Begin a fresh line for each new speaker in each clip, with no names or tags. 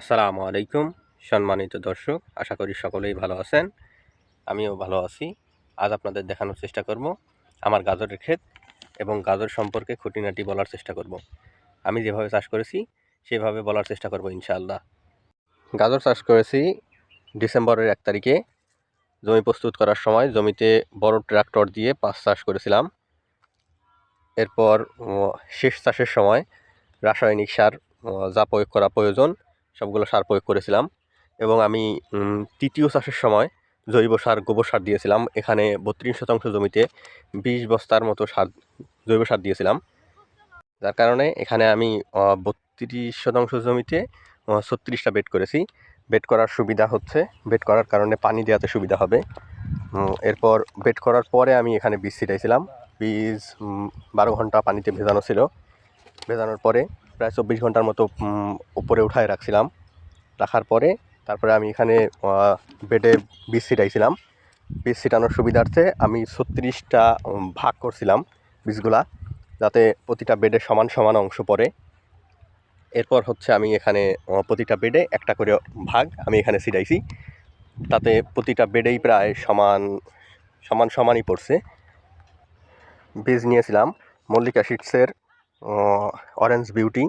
আসসালামু আলাইকুম, সম্মানিত দর্শক, আশা করি সকলেই ভালো আছেন। আমিও ভালো আছি। আজ আপনাদের দেখানোর চেষ্টা করব আমার গাজরের ক্ষেত এবং গাজর সম্পর্কে খুঁটিনাটি বলার চেষ্টা করব। আমি যেভাবে চাষ করেছি, সেভাবে বলার চেষ্টা করব ইনশাআল্লাহ। গাজর চাষ করেছি ডিসেম্বরের এক তারিখে। জমি প্রস্তুত করার সময় জমিতে বড় ট্রাক্টর দিয়ে পাঁচ চাষ করেছিলাম। এরপর শেষ চাষের সময় রাসায়নিক সার যা প্রয়োগ করা প্রয়োজন সবগুলো সার প্রয়োগ করেছিলাম এবং আমি তৃতীয় চাষের সময় জৈব সার, গোবর সার দিয়েছিলাম। এখানে বত্রিশ শতাংশ জমিতে বিশ বস্তার মতো সার, জৈব সার দিয়েছিলাম। যার কারণে এখানে আমি বত্রিশ শতাংশ জমিতে ছত্রিশটা বেড করেছি। বেড করার সুবিধা হচ্ছে বেড করার কারণে পানি দেওয়াতে সুবিধা হবে। এরপর বেড করার পরে আমি এখানে বীজ ছিটাইছিলাম। বীজ বারো ঘণ্টা পানিতে ভেজানো ছিল। ভেজানোর পরে প্রায় চব্বিশ ঘণ্টার মতো উপরে উঠায় রাখছিলাম। রাখার পরে তারপরে আমি এখানে বেডে বীজ ছিটাইছিলাম। বীজ ছিটানোর সুবিধার্থে আমি ছত্রিশটা ভাগ করছিলাম বীজগুলা যাতে প্রতিটা বেডে সমান সমান অংশ পড়ে। এরপর হচ্ছে আমি এখানে প্রতিটা বেডে একটা করে ভাগ আমি এখানে ছিটাইছি। তাতে প্রতিটা বেডেই প্রায় সমান সমান সমানই পড়ছে। বীজ নিয়েছিলাম। মল্লিকা শিটসের অরেঞ্জ বিউটি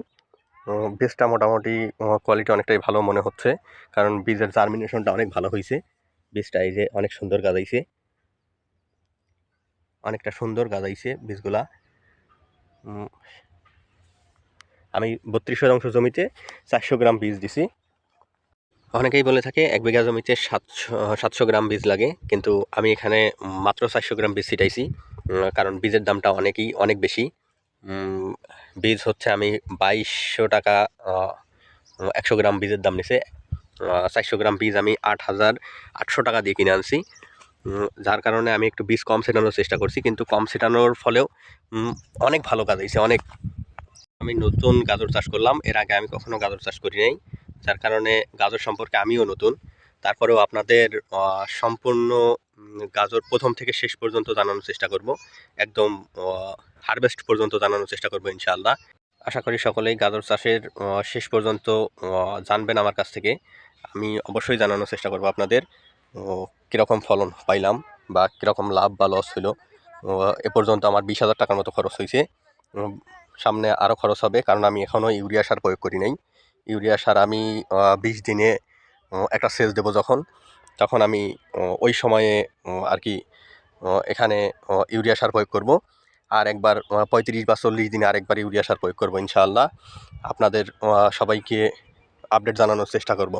বীজটা মোটামুটি কোয়ালিটি অনেকটাই ভালো মনে হচ্ছে। কারণ বীজের জার্মিনেশনটা অনেক ভালো হয়েছে। বীজটা এই যে অনেক সুন্দর গাজাইছে অনেকটা সুন্দর গাজাইছে বীজগুলা আমি বত্রিশ শতাংশ জমিতে চারশো গ্রাম বীজ দিছি। অনেকেই বলে থাকে এক বিঘা জমিতে সাতশো সাতশো গ্রাম বীজ লাগে। কিন্তু আমি এখানে মাত্র চারশো গ্রাম বীজ ছিটাইছি। কারণ বীজের দামটা অনেকই অনেক বেশি। বীজ হচ্ছে আমি বাইশশো টাকা একশো গ্রাম বীজের দাম নিছে। চারশো গ্রাম বীজ আমি আট হাজার আটশো টাকা দিয়ে কিনে আনছি। যার কারণে আমি একটু বীজ কম ছেটানোর চেষ্টা করছি, কিন্তু কম ছেটানোর ফলেও অনেক ভালো কাজ হয়েছে, অনেক। আমি নতুন গাজর চাষ করলাম, এর আগে আমি কখনও গাজর চাষ করি নাই, যার কারণে গাজর সম্পর্কে আমিও নতুন। তারপরেও আপনাদের সম্পূর্ণ গাজর প্রথম থেকে শেষ পর্যন্ত জানানোর চেষ্টা করব। একদম হারভেস্ট পর্যন্ত জানানোর চেষ্টা করব ইনশাআল্লাহ। আশা করি সকলেই গাজর চাষের শেষ পর্যন্ত জানবেন আমার কাছ থেকে। আমি অবশ্যই জানানোর চেষ্টা করব আপনাদের কীরকম ফলন পাইলাম বা কীরকম লাভ বা লস হলো এ পর্যন্ত আমার বিশ হাজার টাকার মতো খরচ হয়েছে সামনে আরও খরচ হবে, কারণ আমি এখনও ইউরিয়া সার প্রয়োগ করি নাই। ইউরিয়া সার আমি বিশ দিনে একটা সেচ দেবো যখন, তখন আমি ওই সময়ে আর কি এখানে ইউরিয়া সার প্রয়োগ করব। আর একবার পঁয়ত্রিশ বা চল্লিশ দিনে আরেকবার ইউরিয়া সার প্রয়োগ করব ইনশাআল্লাহ। আপনাদের সবাইকে আপডেট জানানোর চেষ্টা করব।